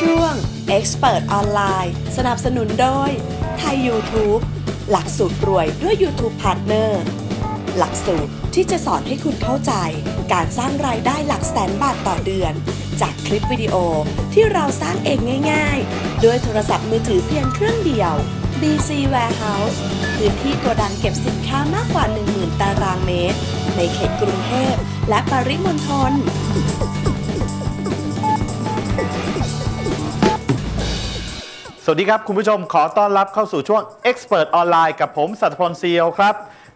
ช่วง Expert ออนไลน์สนับสนุนโดยไทย YouTube หลักสูตรรวยด้วย YouTube Partner หลักสูตรที่จะสอนให้คุณเข้าใจการสร้างรายได้หลักแสนบาทต่อเดือน จากคลิปวิดีโอที่เราสร้างเองง่าย ๆ ด้วยโทรศัพท์มือถือเพียงเครื่องเดียว BC Warehouse พื้นที่โกดังเก็บสินค้ามากกว่า 10,000 ตารางเมตร ในเขตกรุงเทพและปริมณฑล วัสดีครับคุณผู้ชมขอต้อนรับเข้าสู่ช่วง Expert ออนไลน์กับผมสัตพลซีอครับ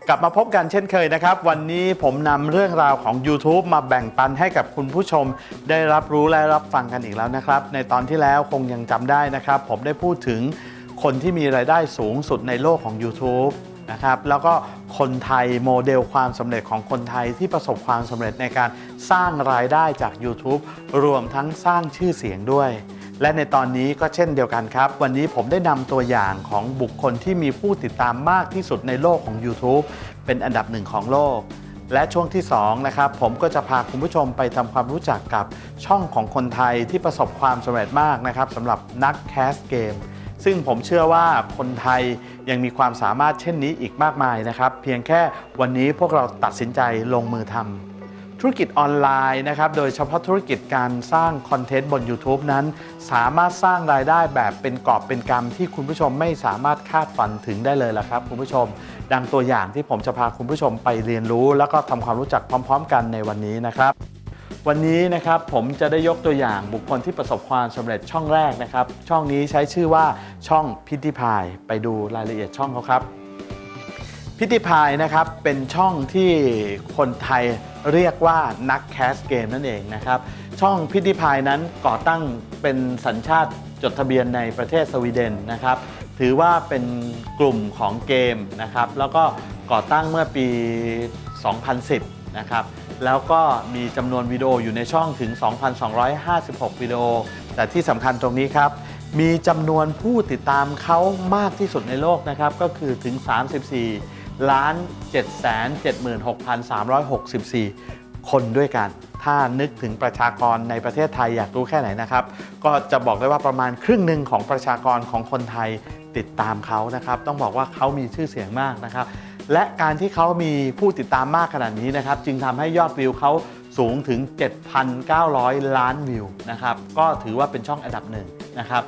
กลับมาพบกันเช่นเคยนะครับ วันนี้ผมนำเรื่องราวของ YouTube มาแบ่งปันให้กับคุณผู้ชม ได้รับรู้และรับฟังกันอีกแล้วนะครับ ในตอนที่แล้วคงยังจำได้นะครับ ผมได้พูดถึงคนที่มีรายได้สูงสุดในโลกของ YouTube นะครับแล้วก็คนไทยโมเดลความสำเร็จของคนไทยที่ประสบความสำเร็จในการสร้างรายได้จาก YouTube รวมทั้งสร้างชื่อเสียงด้วย และในตอนนี้ก็เช่นเดียวกันครับ วันนี้ผมได้นำตัวอย่างของบุคคลที่มีผู้ติดตามมากที่สุดในโลกของ YouTube เป็นอันดับหนึ่งของโลก และช่วงที่ 2 นะครับ ผมก็จะพาคุณผู้ชมไปทำความรู้จักกับช่องของคนไทยที่ประสบความสำเร็จมากนะครับสำหรับนักแคสเกมซึ่งผมเชื่อว่าคนไทยยังมีความสามารถเช่นนี้อีกมากมายนะครับ เพียงแค่วันนี้พวกเราตัดสินใจลงมือทำ ธุรกิจออนไลน์นะครับ โดยเฉพาะธุรกิจการสร้างคอนเทนต์บน YouTube นั้น สามารถสร้างรายได้แบบเป็นกอบเป็นกำที่คุณผู้ชมไม่สามารถคาดฝันถึงได้เลยละครับ คุณผู้ชม ดังตัวอย่างที่ผมจะพาคุณผู้ชมไปเรียนรู้ แล้วก็ทำความรู้จักพร้อม ๆ กันในวันนี้นะครับวันนี้นะครับผมจะได้ยกตัวอย่างบุคคลที่ประสบความสำเร็จช่องแรกนะครับ ช่องนี้ใช้ชื่อว่าช่องพิธีพายไปดูรายละเอียดช่องเขาครับ พิธีพายนะครับเป็นช่องที่คนไทยเรียกว่านักแคสเกมนั่นเองนะครับ ช่องพิธีพายนั้นก่อตั้งเป็นสัญชาติจดทะเบียนในประเทศสวีเดนนะครับ ถือว่าเป็นกลุ่มของเกมนะครับ แล้วก็ก่อตั้งเมื่อปี 2010 นะครับ แล้วก็มีจำนวนวิดีโออยู่ในช่องถึง 2,256 วิดีโอ แต่ที่สำคัญตรงนี้ครับมีจำนวนผู้ติดตามเขามากที่สุดในโลกนะครับ ก็คือถึง 34 ล้าน776,364 คนด้วยกัน ถ้านึกถึงประชากรในประเทศไทยอยากรู้แค่ไหนนะครับ ก็จะบอกได้ว่าประมาณครึ่งหนึ่งของประชากรของคนไทยติดตามเขานะครับ ต้องบอกว่าเขามีชื่อเสียงมากนะครับ และการที่เขามีผู้ติดตามมากขนาดนี้นะครับ จึงทำให้ยอดวิวเขาสูงถึง 7,900 ล้านวิวนะครับ ก็ถือว่าเป็นช่องอันดับหนึ่งนะครับ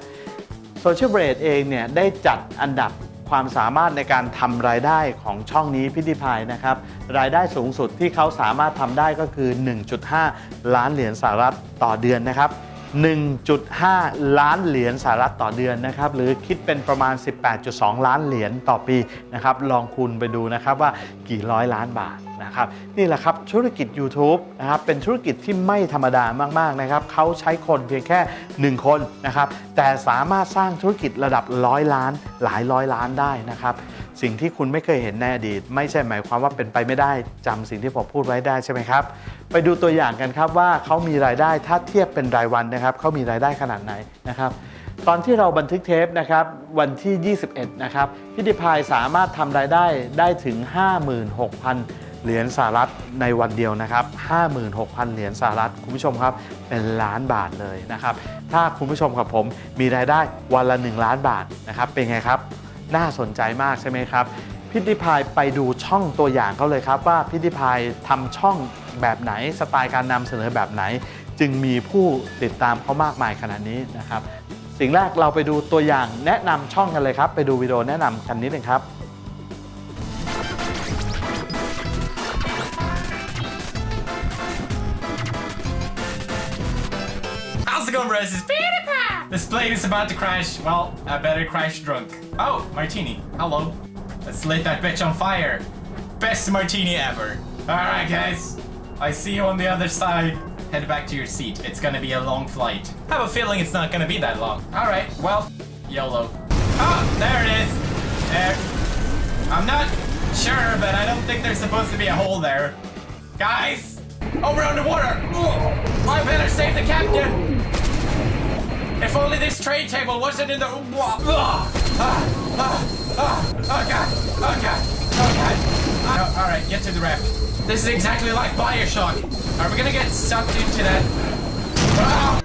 โซเชียลเบรดเองเนี่ยได้จัดอันดับ ความสามารถในการทำรายได้ของช่องนี้พิธีพายนะครับ รายได้สูงสุดที่เขาสามารถทำได้ก็คือ 1.5 ล้านเหรียญสหรัฐต่อเดือนนะครับ 1.5 ล้านเหรียญสหรัฐต่อเดือนนะครับหรือคิดเป็นประมาณ 18.2 ล้านเหรียญต่อปีนะครับลองคูณไปดูนะครับว่ากี่ร้อยล้านบาทนะครับนี่แหละครับธุรกิจ YouTube นะครับเป็นธุรกิจที่ไม่ธรรมดามากๆนะครับเขาใช้คนเพียงแค่ 1 คนนะครับแต่สามารถสร้างธุรกิจระดับร้อยล้านหลายร้อยล้านได้นะครับ สิ่งที่คุณไม่เคยเห็นในอดีต ไม่ใช่หมายความว่าเป็นไปไม่ได้จำสิ่งที่ผมพูดไว้ได้ใช่ไหมครับ ไปดูตัวอย่างกันครับว่าเขามีรายได้ถ้าเทียบเป็นรายวันนะครับเขามีรายได้ขนาดไหนนะครับตอนที่เราบันทึกเทปนะครับวันที่ 21 นะครับพิธีพายสามารถทำรายได้ได้ถึง 56,000 เหรียญสหรัฐในวันเดียวนะครับ 56,000 เหรียญสหรัฐคุณผู้ชมครับเป็นล้านบาทเลยนะครับ ถ้าคุณผู้ชมกับผมมีรายได้วันละ 1 ล้านบาทนะครับเป็นไงครับ น่าสนใจมากใช่ไหมครับ พิธีพายไปดูช่องตัวอย่างเขาเลยครับ ว่าพิธีพายทำช่องแบบไหนสไตล์การนำเสนอแบบไหน จึงมีผู้ติดตามเขามากมายขนาดนี้นะครับ สิ่งแรกเราไปดูตัวอย่างแนะนำช่องกันเลยครับ ไปดูวิดีโอแนะนำกันนิดนึงครับ How's it going, bros? It's PewDiePie! This plane is about to crash. Well, I better crash drunk. Oh, martini. Hello. Let's lit that bitch on fire. Best martini ever. Alright, guys. I see you on the other side. Head back to your seat. It's gonna be a long flight. I have a feeling it's not gonna be that long. Alright, well, YOLO. Oh, there it is. There. I'm not sure, but I don't think there's supposed to be a hole there. Guys! Oh, we're underwater! Ugh, I better save the captain! If only this trade table wasn't in the. Oh, ah, ah, ah, oh god! Oh god! Oh god! Ah. No, Alright, get to the raft. This is exactly like Bioshock. Are we gonna get sucked into that? Ah.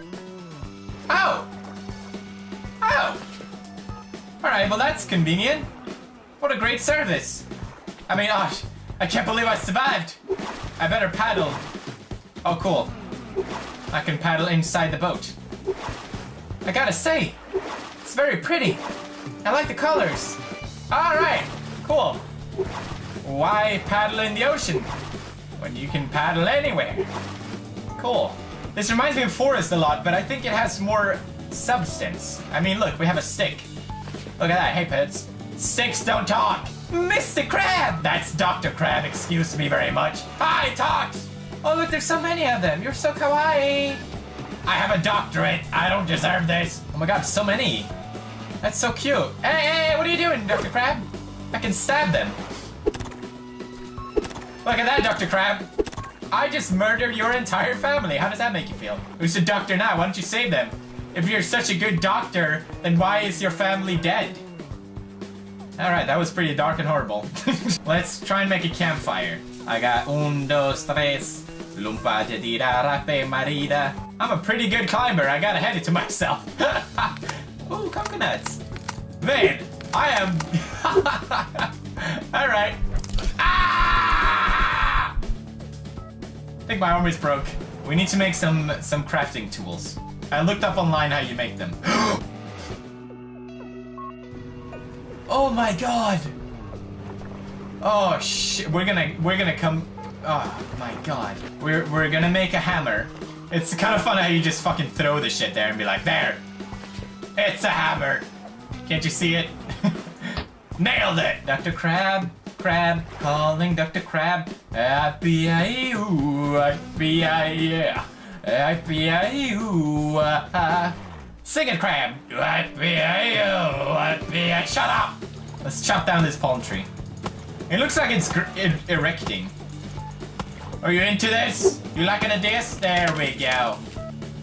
Ow! Ow! Alright, well that's convenient. What a great service. I mean, gosh, I can't believe I survived. I better paddle. Oh, cool. I can paddle inside the boat. I gotta say, it's very pretty. I like the colors. Alright, cool. Why paddle in the ocean when you can paddle anywhere? Cool. This reminds me of Forest a lot, but I think it has more substance. I mean, look, we have a stick. Look at that. Hey, pets. Sticks don't talk. Mr. Crab! That's Dr. Crab, excuse me very much. Hi, talks! Oh, look, there's so many of them. You're so kawaii. I have a doctorate. I don't deserve this. Oh my god, so many. That's so cute. Hey, hey, what are you doing, Dr. Crab? I can stab them. Look at that, Dr. Crab. I just murdered your entire family. How does that make you feel? Who's the doctor now? Why don't you save them? If you're such a good doctor, then why is your family dead? Alright, that was pretty dark and horrible. Let's try and make a campfire. I got un, dos, tres. Lumpa rape marida. I'm a pretty good climber. I gotta hand it to myself. Ooh, coconuts. Man, I am. Alright. Ah! I think my arm is broke. We need to make some some crafting tools. I looked up online how you make them. oh my god! Oh shit! We're gonna we're gonna come. Oh my god! We're we're gonna make a hammer. It's kind of fun how you just fucking throw the shit there and be like, there. It's a hammer. Can't you see it? Nailed it! Dr. Crab, Crab, calling Dr. Crab. Happy-I-oo, happy-I-yeah. Happy-I-oo, ah. Sing it, Crab! Happy-I-oo, happy-I... Shut up! Let's chop down this palm tree. It looks like it's er- erecting. Are you into this? You liking this? There we go.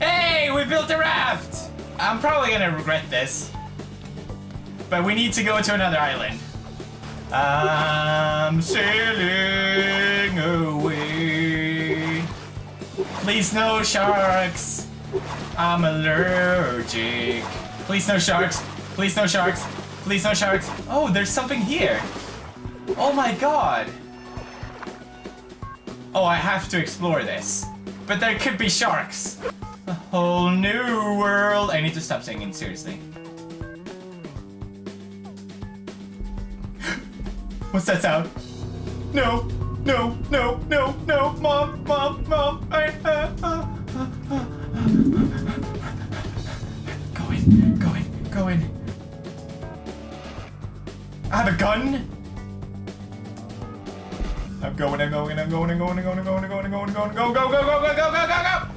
Hey, we built a raft! I'm probably gonna regret this. But we need to go to another island. I'm sailing away. Please no sharks. I'm allergic. Please no sharks. Please no sharks. Please no sharks. Oh, there's something here. Oh my god. Oh, I have to explore this. But there could be sharks. A whole new world. I need to stop singing, seriously. What's that sound? No, no, no, no, no, mom, mom, mom. I, uh, uh, uh, uh. Go in, go in, go in. I have a gun. Going, I'm going, I'm going, I'm going, I'm going, I'm going, I'm going, I'm going, I'm going, go, go, go, go, go, go, go, go, go!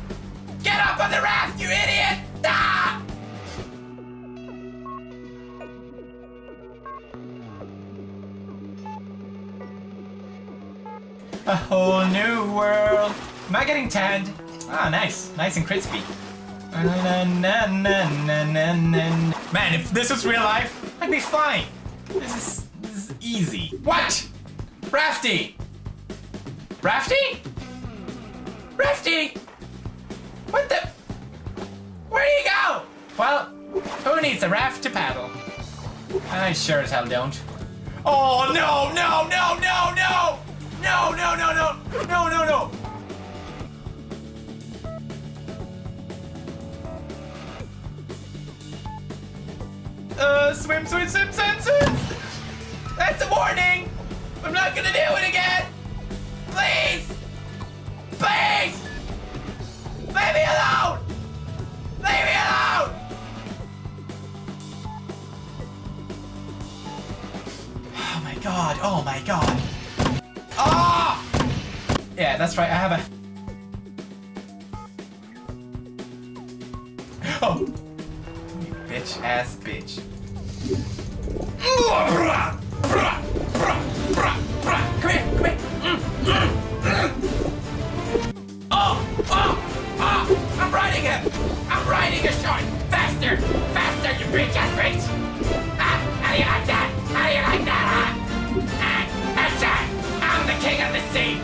Get up on the raft, you idiot! Ah! A whole new world. Am I getting tanned? Ah, nice. Nice and crispy. Man, if this was real life, I'd be fine. This is, this is easy. What? Rafty! Rafty? Rafty! What the? Where do you go? Well, who needs a raft to paddle? I sure as hell don't. Oh no, no, no, no, no! No, no, no, no! No, no, no! Uh, swim, swim, swim, swim, swim! That's a warning! I'm not gonna do it again! Please! Please! Leave me alone! Leave me alone! Oh my god, oh my god. Oh! Yeah, that's right, I have a. Oh! You bitch ass bitch. I'm riding! Faster! Faster, you bitch ass bitch! Ah, how do you like that? How do you like that, huh? Ah, that's right! I'm the king of the sea!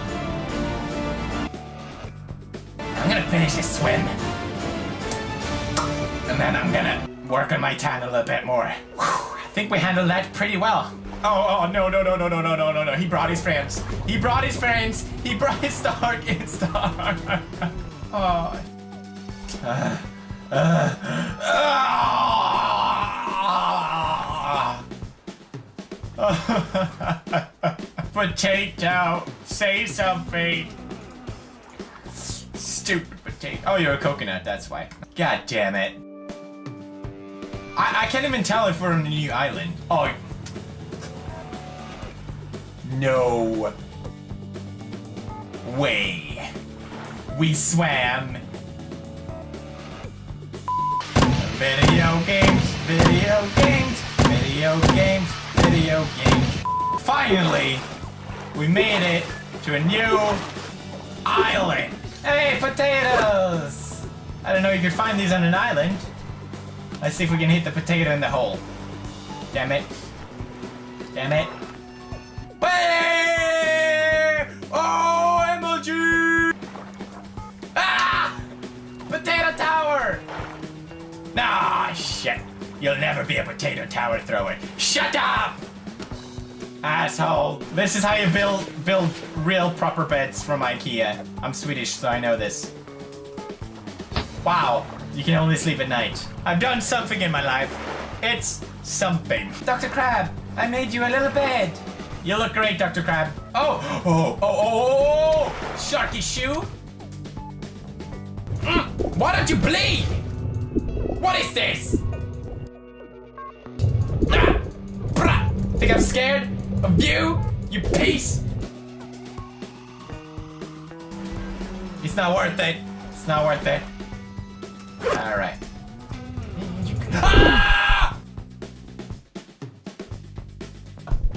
I'm gonna finish this swim. And then I'm gonna work on my tan a little bit more. Whew, think we handled that pretty well. Oh, oh, no, no, no, no, no, no, no, no, no. He brought his friends. He brought his friends. He brought his star. His star. oh. Potato, say something. Stupid potato. Oh, you're a coconut, that's why. God damn it. I, I can't even tell if we're on a new island. Oh. No. Way. We swam. Video games, video games, video games, video games. Finally, we made it to a new island. Hey, potatoes! I don't know if you could find these on an island. Let's see if we can hit the potato in the hole. Damn it. Damn it. Hey! Oh, Nah, shit. You'll never be a potato tower thrower. Shut up! Asshole. This is how you build build real proper beds from IKEA. I'm Swedish, so I know this. Wow, you can only sleep at night. I've done something in my life. It's something. Dr. Crab, I made you a little bed. You look great, Dr. Crab. Oh, oh, oh, oh, oh, oh. Sharky shoe. Mm, why don't you bleed? What is this? Ah, brah. Think I'm scared of you, you piece? It's not worth it. It's not worth it. All right. Ah!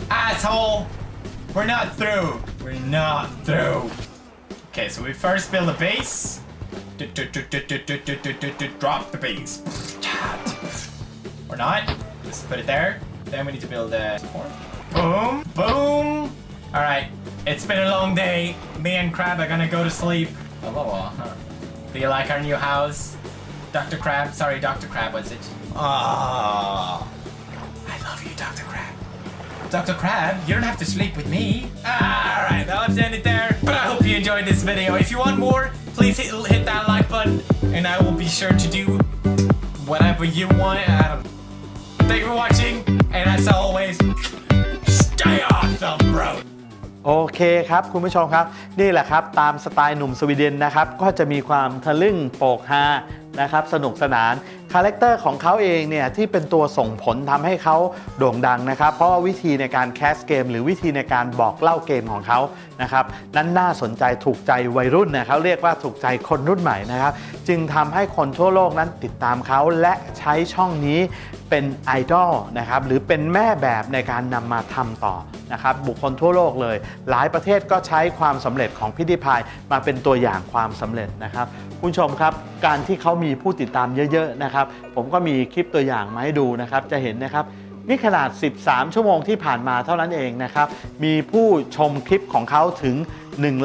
Asshole! We're not through. We're not through. Okay, so we first build a base. Drop the base. Or not. Just put it there. Then we need to build a support. Boom, boom. All right. It's been a long day. Me and Crab are gonna go to sleep. Hello. Huh? Do you like our new house? Dr. Crab? Sorry, Dr. Crab, was it? Ah. I love you, Dr. Crab. Dr. Crab, you don't have to sleep with me. Alright, now let's end it there. But I hope you enjoyed this video. If you want more, please hit, hit that like button. And I will be sure to do whatever you want. Adam. Thank you for watching. And as always, stay awesome, bro. โอเคครับ คุณผู้ชมครับ นี่แหละครับ ตามสไตล์หนุ่มสวีเดนนะครับ ก็จะมีความทะลึ่งโปกฮา นะครับสนุกสนานคาแรคเตอร์ของเขาเองเนี่ยที่เป็นตัวส่งผลทำให้เขาโด่งดังนะครับ เพราะว่าวิธีในการแคสเกม หรือวิธีในการบอกเล่าเกมของเขานะครับนั้นน่าสนใจถูกใจวัยรุ่นนะเขาเรียกว่าถูกใจคนรุ่นใหม่นะครับ จึงทำให้คนทั่วโลกนั้นติดตามเขาและใช้ช่องนี้ เป็นไอดอลนะครับหรือเป็นแม่แบบในการนำมาทำต่อนะครับบุคคลทั่วโลกเลย หลายประเทศก็ใช้ความสำเร็จของพิธีพายมาเป็นตัวอย่างความสำเร็จนะครับคุณผู้ชมครับ การที่เขามีผู้ติดตามเยอะๆนะครับผมก็มีคลิปตัวอย่างมาให้ดูนะครับจะเห็นนะครับนี่ขนาด 13 ชั่วโมงที่ผ่านมาเท่านั้นเองนะครับ มีผู้ชมคลิปของเขาถึง 1 3 1 2 0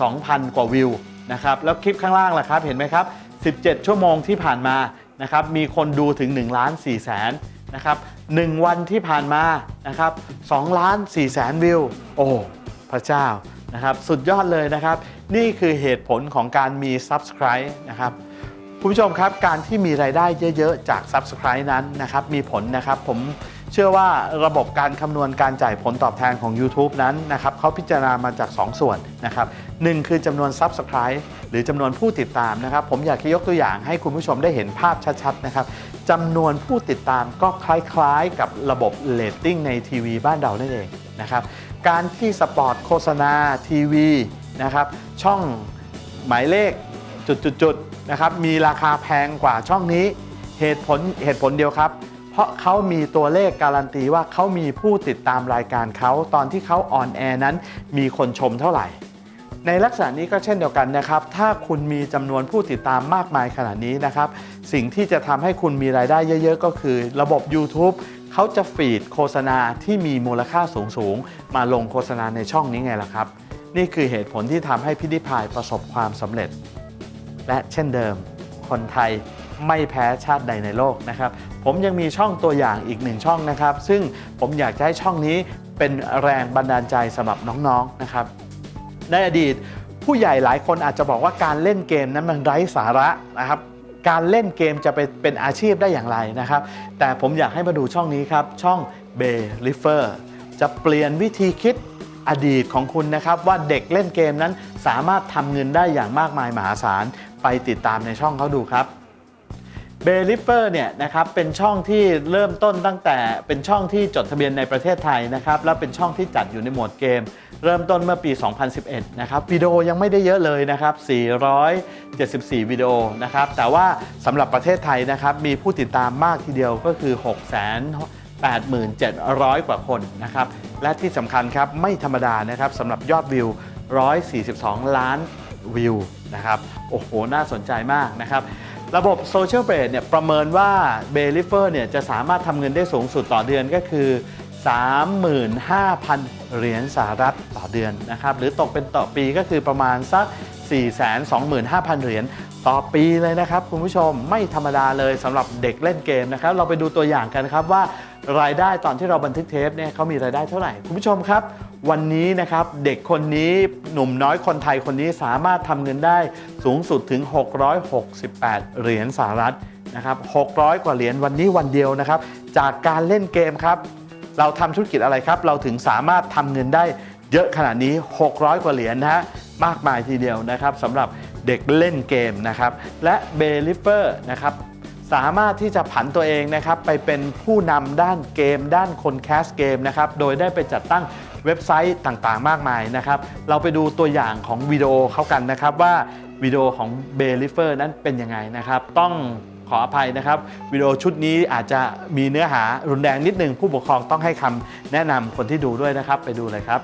0 0 กว่าวิวนะครับ แล้วคลิปข้างล่างล่ะครับ เห็นไหมครับ 17 ชั่วโมงที่ผ่านมา นะครับมีคนดูถึง1ล้าน4แสนนะครับ1วันที่ผ่านมานะครับ2ล้าน4แสนวิว โอ้ พระเจ้านะครับสุดยอดเลยนะครับ นี่คือเหตุผลของการมี Subscribe นะครับคุณผู้ชมครับการที่มีรายได้เยอะ ๆ จาก Subscribe นั้นนะครับมีผลนะครับผม เชื่อว่าระบบการคำนวณการจ่ายผลตอบแทนของ YouTube นั้นนะครับเขาพิจารณามาจาก 2 ส่วนนะครับหนึ่งคือจำนวน Subscribe หรือจำนวนผู้ติดตามนะครับ ผมอยากจะยกตัวอย่างให้คุณผู้ชมได้เห็นภาพชัดๆนะครับจำนวนผู้ติดตามก็คล้ายๆ กับระบบเรตติ้งในทีวีบ้านเรานั่นเองนะครับการที่สปอร์ตโฆษณาทีวีนะครับช่องหมายเลขจุดๆนะครับมีราคาแพงกว่าช่องนี้เหตุผลเหตุผลเดียวครับ ราะเขามีตัวเลขการันตีว่าเขามีผู้ติดตามรายการเขาตอนที่เขาออนแอร์นั้นมีคนชมเท่าไหร่ ในลักษณะนี้ก็เช่นเดียวกันนะครับ ถ้าคุณมีจำนวนผู้ติดตามมากมายขนาดนี้นะครับ สิ่งที่จะทำให้คุณมีรายได้เยอะ ๆ ก็คือ ระบบ YouTube เขาจะฟีดโฆษณาที่มีมูลค่าสูงๆมาลงโฆษณาในช่องนี้ไงล่ะครับ นี่คือเหตุผลที่ทำให้พิธีพายประสบความสำเร็จ และเช่นเดิม คนไทยไม่แพ้ชาติใดในโลกนะครับ ผมยังมีช่องตัวอย่างอีกหนึ่งช่องนะครับ ซึ่งผมอยากจะให้ช่องนี้เป็นแรงบันดาลใจสำหรับน้องๆนะครับ ในอดีตผู้ใหญ่หลายคนอาจจะบอกว่าการเล่นเกมนั้นมันไร้สาระนะครับการเล่นเกมจะไปเป็นอาชีพได้อย่างไรนะครับ แต่ผมอยากให้มาดูช่องนี้ครับ ช่อง b a y l i f e r จะเปลี่ยนวิธีคิดอดีตของคุณนะครับ ว่าเด็กเล่นเกมนั้นสามารถทำเงินได้อย่างมากมายมหาศาล ไปติดตามในช่องเขาดูครับ เบลิเฟอร์เนี่ยนะครับเป็นช่องที่เริ่มต้นตั้งแต่เป็นช่องที่จดทะเบียนในประเทศไทยนะครับและเป็นช่องที่จัดอยู่ในหมวดเกม เริ่มต้นเมื่อปี 2011 นะครับวิดีโอยังไม่ได้เยอะเลยนะครับ 474 วิดีโอนะครับแต่ว่าสำหรับประเทศไทยนะครับมีผู้ติดตามมากทีเดียวก็คือ6 8,700 กว่าคนนะครับ และที่สำคัญครับไม่ธรรมดานะครับสำหรับยอดวิว 142 ล้านวิวนะครับ โอ้โห น่าสนใจมากนะครับ ระบบโซเชียลเบรดเนี่ยประเมินว่าเบลิเฟอร์เนี่ยจะสามารถทำเงินได้สูงสุดต่อเดือนก็คือ 35,000 เหรียญสหรัฐต่อเดือนนะครับ หรือตกเป็นต่อปีก็คือประมาณสัก 425,000 เหรียญต่อปีเลยนะครับ คุณผู้ชมไม่ธรรมดาเลยสำหรับเด็กเล่นเกมนะครับ เราไปดูตัวอย่างกันครับว่ารายได้ตอนที่เราบันทึกเทปเนี่ยเขามีรายได้เท่าไหร่ คุณผู้ชมครับ วันนี้นะครับเด็กคนนี้หนุ่มน้อยคนไทยคนนี้สามารถทำเงินได้สูงสุดถึง 668 เหรียญสหรัฐนะครับ600 กว่าเหรียญวันนี้วันเดียวนะครับ จากการเล่นเกมครับ เราทำธุรกิจอะไรครับ เราถึงสามารถทำเงินได้เยอะขนาดนี้ 600 กว่าเหรียญนะฮะมากมายทีเดียวนะครับสำหรับเด็กเล่นเกมนะครับและเบลิเฟอร์นะครับสามารถที่จะผันตัวเองนะครับไปเป็นผู้นำด้านเกม ด้านคนแคสเกมนะครับโดยได้ไปจัดตั้ง เว็บไซต์ต่างๆ มากมายนะครับ เราไปดูตัวอย่างของวิดีโอเขากันนะครับว่าวิดีโอของเบลิเฟอร์นั้นเป็นยังไงนะครับ ต้องขออภัยนะครับวิดีโอชุดนี้อาจจะมีเนื้อหารุนแรงนิดนึงผู้ปกครองต้องให้คำแนะนำคนที่ดูด้วยนะครับ ไปดูเลยครับ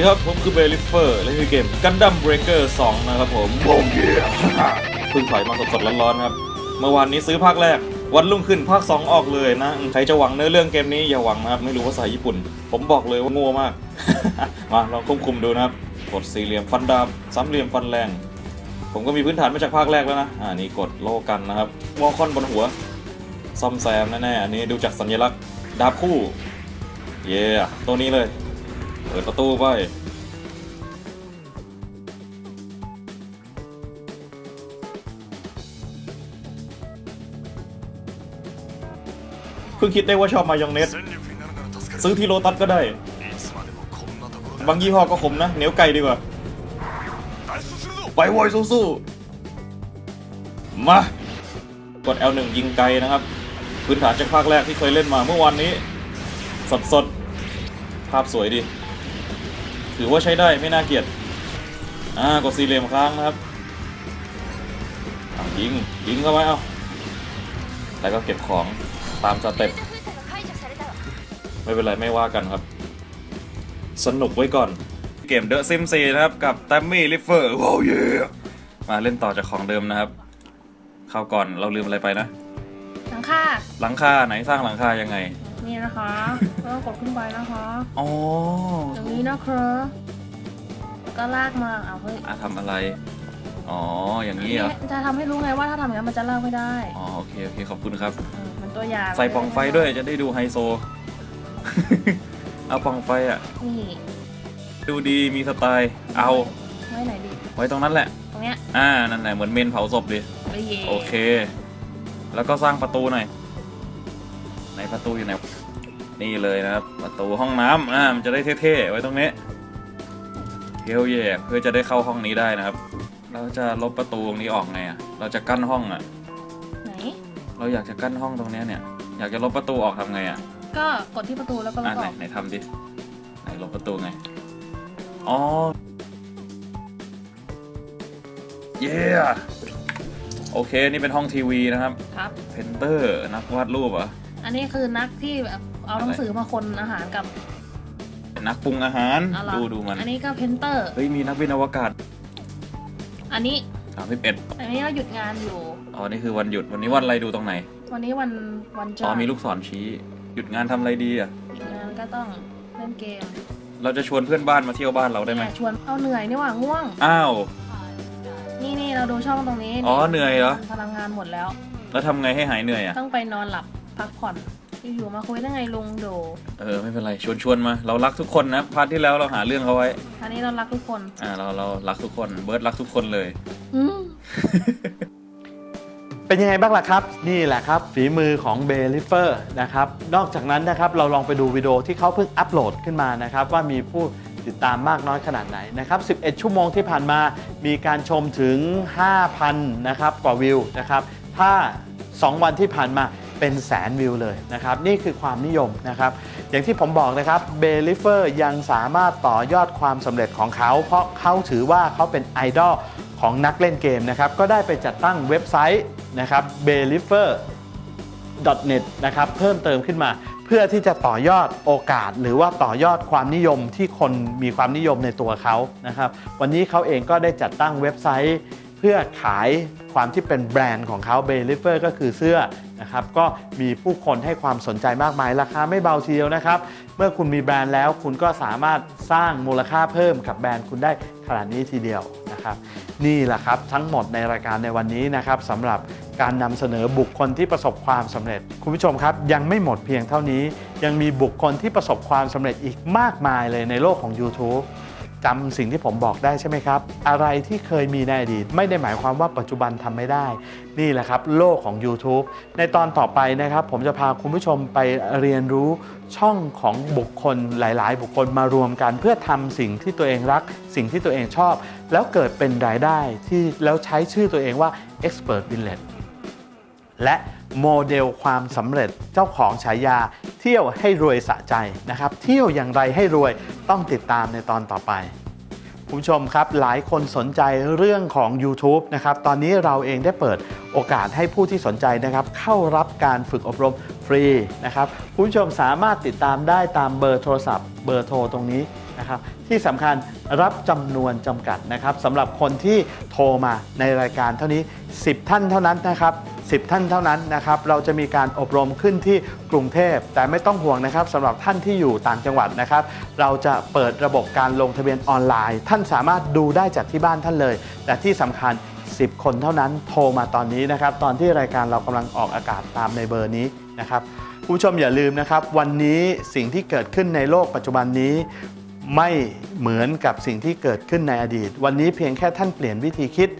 วัสดีครับ ผมคือเบลิฟเฟอร์และคือเกมกันดั้มเบรกเกอร์2นะครับผมเพิ่งถอยมาสดๆร้อนๆครับ เมื่อวานนี้ซื้อภาคแรก วันรุ่งขึ้นภาค 2 ออกเลยนะ ใครจะหวังเนื้อเรื่องเกมนี้อย่าหวังนะครับ ไม่รู้ภาษาญี่ปุ่น ผมบอกเลยว่าโง่มาก มาลองควบคุมดูนะครับ กดสี่เหลี่ยมฟันดาบสามเหลี่ยมฟันแรง ผมก็มีพื้นฐานมาจากภาคแรกแล้วนะ อ่านี่กดโลกันนะครับวอลคอนบนหัว ซ่อมแซมแน่ๆอันนี้ดูจากสัญลักษณ์ดาบคู่ เย่ตัวนี้เลย เปิดประตูไปเพิ่งคิดได้ว่าชอบมายองเนสซื้อที่โลตัสก็ได้ บางยี่ห้อก็ขมนะเหนียวไก่ดีกว่า ไปโวยสู้ๆมากด L1 ยิงไกลนะครับ พื้นฐานจากภาคแรกที่เคยเล่นมาเมื่อวานนี้ สดๆ ภาพสวยดี ถือว่าใช้ได้ไม่น่าเกลียด อ่ากดสี่เหลี่ยมค้างนะครับอะยิง ยิงเข้าไปเอาแล้วก็เก็บของตามสเต็ปไม่เป็นไรไม่ว่ากันครับ สนุกไว้ก่อน เกม The Sims 4นะครับ กับ t a m m y River ว้าวเย่มาเล่นต่อจากของเดิมนะครับคราวก่อนเราลืมอะไรไปนะ หลังคาหลังคาไหนสร้างหลังคายังไง นี่นะคะแล้วก็กดขึ้นไปนะคะอ๋ออย่างนี้นะครับแล้วก็ลากมาเอาเฮ้ยอะทำอะไร อ๋อ อย่างนี้เหรอ จะทำให้รู้ไงว่าถ้าทำอย่างนั้นมันจะลากไม่ได้อ๋อ โอเค โอเค ขอบคุณครับ เออมันตัวอย่างใส่ปล่องไฟด้วย จะได้ดูไฮโซ เอาปล่องไฟอะ นี่ดูดี มีสไตล์ เอา ไว้ไหนดีไว้ตรงนั้นแหละ ตรงเนี้ยอ่า นั่นแหละ เหมือนเมนเผาศพดิไปเย่โอเค แล้วก็สร้างประตูหน่อยไหนประตูอยู่ไหน นี่เลยนะครับประตูห้องน้ำอ่ามันจะได้เท่ๆไว้ตรงนี้เฮลเย่เพื่อจะได้เข้าห้องนี้ได้นะครับ เราจะลบประตูตรงนี้ออกไงอะเราจะกั้นห้องอะไหน เราอยากจะกั้นห้องตรงเนี้ยเนี่ยอยากจะลบประตูออกทำไงอะก็กดที่ประตูแล้วก็ลอ่าบไหอนอกไหนทำดิไหนลบประตูไงอ๋อเย้โอเคนี่เป็นห้องทีวีนะครับ ครับ เพนเตอร์นักวาดรูปเหรออันนี้คือนักที่แบบ เอาหนังสือมาคนอาหารกับเป็นนักปรุงอาหาร อะไรดูดูมัน อันนี้ก็เพนเตอร์ เฮ้ย มีนักบินอวกาศ อันนี้ 31อันนี้เราหยุดงานอยู่ อ๋อ นี่คือวันหยุด วันนี้วันอะไรดูตรงไหน วันนี้วันวันจันอ๋อ ทร์มีลูกศรชี้ หยุดงานทำอะไรดีอะ หยุดงานก็ต้องเล่นเกมเราจะชวนเพื่อนบ้านมาเที่ยวบ้านเราได้ไหม เนี่ยชวนเอาเหนื่อยนี่หว่าง่วง อ้าว นี่นี่เราดูช่องตรงนี้อ๋อ เหนื่อยเหรอ พลังงานหมดแล้ว แล้วทำไงให้หายเหนื่อยอะ ต้องไปนอนหลับพักผ่อน อยู่ๆมาคุยได้ไงลุงโด เออไม่เป็นไรชวนชวนมา เรารักทุกคนนะพาร์ทที่แล้วเราหาเรื่องเขาไว้ อันนี้เรารักทุกคน อ่าเราเรารักทุกคนเบิร์ดรักทุกคนเลย อืมเป็นยังไงบ้างล่ะครับ นี่แหละครับ ฝีมือของเบลิเฟอร์นะครับ นอกจากนั้นนะครับเราลองไปดูวิดีโอที่เขาเพิ่งอัปโหลดขึ้นมานะครับ ว่ามีผู้ติดตามมากน้อยขนาดไหนนะครับ 11 ชั่วโมงที่ผ่านมามีการชมถึง 5,000 นะครับกว่าวิวนะครับ ถ้า 2 วันที่ผ่านมา เป็นแสนวิวเลยนะครับ นี่คือความนิยมนะครับ อย่างที่ผมบอกนะครับเบลิเฟอร์ยังสามารถต่อยอดความสำเร็จของเขา เพราะเขาถือว่าเขาเป็นไอดอลของนักเล่นเกมนะครับ ก็ได้ไปจัดตั้งเว็บไซต์นะครับ b e l i f e r .net นะครับเพิ่มเติมขึ้นมาเพื่อที่จะต่อยอดโอกาส หรือว่าต่อยอดความนิยมที่คนมีความนิยมในตัวเขานะครับ วันนี้เขาเองก็ได้จัดตั้งเว็บไซต์ เพื่อขายความที่เป็นแบรนด์ของเขา b e l i f e r ก็คือเสื้อนะครับก็มีผู้คนให้ความสนใจมากมาย ราคาไม่เบาทีเดียวนะครับ เมื่อคุณมีแบรนด์แล้ว คุณก็สามารถสร้างมูลค่าเพิ่มกับแบรนด์คุณได้ขนาดนี้ทีเดียวนะครับ นี่แหละครับทั้งหมดในรายการในวันนี้นะครับสำหรับการนำเสนอบุคคลที่ประสบความสำเร็จ คุณผู้ชมครับ ยังไม่หมดเพียงเท่านี้ ยังมีบุคคลที่ประสบความสำเร็จอีกมากมายเลยในโลกของ YouTube จำสิ่งที่ผมบอกได้ใช่ไหมครับ อะไรที่เคยมีในอดีต ไม่ได้หมายความว่าปัจจุบันทำไม่ได้ นี่แหละครับ โลกของ YouTube ในตอนต่อไปนะครับ ผมจะพาคุณผู้ชมไปเรียนรู้ช่องของบุคคลหลาย ๆ บุคคลมารวมกัน เพื่อทำสิ่งที่ตัวเองรัก สิ่งที่ตัวเองชอบ แล้วเกิดเป็นรายได้ที่แล้วใช้ชื่อตัวเองว่า Expert Village และ โมเดลความสำเร็จเจ้าของฉายา เที่ยวให้รวยสะใจนะครับ เที่ยวอย่างไรให้รวยต้องติดตามในตอนต่อไปคุณผู้ชมครับหลายคนสนใจเรื่องของ YouTube นะครับ ตอนนี้เราเองได้เปิดโอกาสให้ผู้ที่สนใจนะครับ เข้ารับการฝึกอบรมฟรีนะครับคุณผู้ชมสามารถติดตามได้ตามเบอร์โทรศัพท์ เบอร์โทรตรงนี้นะครับที่สำคัญรับจำนวนจำกัดนะครับสำหรับคนที่โทรมาในรายการเท่านี้ 10 ท่านเท่านั้นนะครับ 10 ท่านเท่านั้นนะครับ เราจะมีการอบรมขึ้นที่กรุงเทพ แต่ไม่ต้องห่วงนะครับสำหรับท่านที่อยู่ต่างจังหวัดนะครับ เราจะเปิดระบบการลงทะเบียนออนไลน์ ท่านสามารถดูได้จากที่บ้านท่านเลย แต่ที่สำคัญ 10 คนเท่านั้นโทรมาตอนนี้นะครับ ตอนที่รายการเรากำลังออกอากาศตามในเบอร์นี้นะครับผู้ชมอย่าลืมนะครับ วันนี้สิ่งที่เกิดขึ้นในโลกปัจจุบันนี้ไม่เหมือนกับสิ่งที่เกิดขึ้นในอดีต วันนี้เพียงแค่ท่านเปลี่ยนวิธีคิด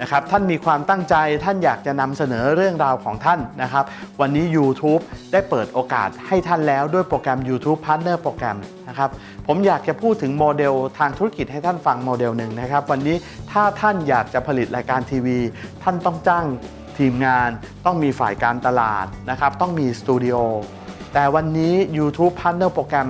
นะครับท่านมีความตั้งใจท่านอยากจะนำเสนอเรื่องราวของท่านนะครับ วันนี้ YouTube ได้เปิดโอกาสให้ท่านแล้วด้วยโปรแกรม YouTube Partner โปรแกรมนะครับผมอยากจะพูดถึงโมเดลทางธุรกิจให้ท่านฟังโมเดลหนึ่งนะครับ วันนี้ถ้าท่านอยากจะผลิตรายการทีวี ท่านต้องจ้างทีมงาน ต้องมีฝ่ายการตลาดนะครับต้องมีสตูดิโอแต่วันนี้ YouTube Partner โปรแกรม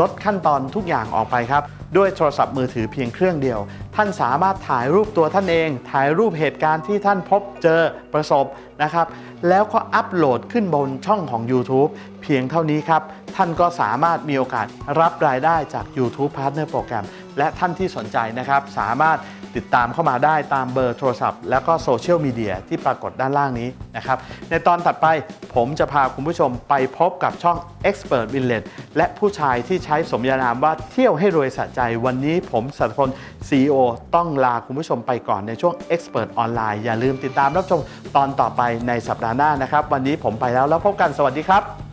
ลดขั้นตอนทุกอย่างออกไปครับ ด้วยโทรศัพท์มือถือเพียงเครื่องเดียว ท่านสามารถถ่ายรูปตัวท่านเอง ถ่ายรูปเหตุการณ์ที่ท่านพบเจอประสบนะครับ แล้วก็อัปโหลดขึ้นบนช่องของ YouTube เพียงเท่านี้ครับ ท่านก็สามารถมีโอกาสรับรายได้จาก YouTube Partner โปรแกรมและท่านที่สนใจนะครับ สามารถติดตามเข้ามาได้ตามเบอร์โทรศัพท์ แล้วก็โซเชียลมีเดียที่ปรากฏด้านล่างนี้นะครับ ในตอนถัดไปผมจะพาคุณผู้ชมไปพบกับช่อง Expert Village และผู้ชายที่ใช้สมญานามว่าเที่ยวให้รวยสะใจวันนี้ผมสัตพล CEO ต้องลาคุณผู้ชมไปก่อนในช่วง Expert ออนไลน์อย่าลืมติดตามรับชมตอนต่อไปในสัปดาห์หน้านะครับ วันนี้ผมไปแล้วแล้วพบกันสวัสดีครับ